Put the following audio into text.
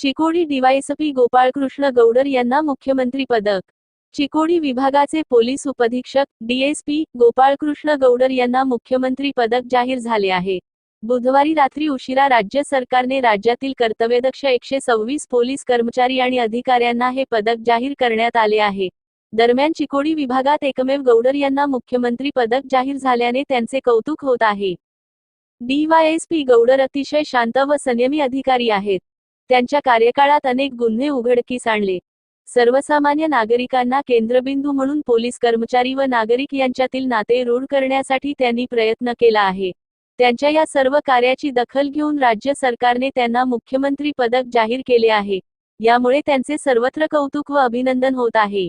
Chikodi DySP Gopalkrishna Goudar यांना मुख्यमंत्री पदक. चिकोडी विभागाचे पोलीस उपधीक्षक डीएसपी गोपाळकृष्ण गौडर यांना मुख्यमंत्री पदक जाहीर झाले आहे. बुधवारी रात्री उशिरा राज्य सरकारने राज्यातील कर्तव्यदक्ष एकशे सव्वीस पोलीस कर्मचारी आणि अधिकाऱ्यांना हे पदक जाहीर करण्यात आले आहे. दरम्यान चिकोडी विभागात एकमेव गौडर यांना मुख्यमंत्री पदक जाहीर झाल्याने त्यांचे कौतुक होत आहे. डीवायएसपी गौडर अतिशय शांत व संयमी अधिकारी आहेत. त्यांच्या कार्यकाळात अनेक गुन्हे उघडकीस आणले. सर्वसामान्य नागरिकांना केंद्रबिंदू म्हणून पोलीस कर्मचारी व नागरिक यांच्यातील नाते रूढ करण्यासाठी त्यांनी प्रयत्न केला आहे. त्यांच्या या सर्व कार्याची दखल घेऊन राज्य सरकारने त्यांना मुख्यमंत्री पदक जाहीर केले आहे. यामुळे त्यांचे सर्वत्र कौतुक व अभिनंदन होत आहे.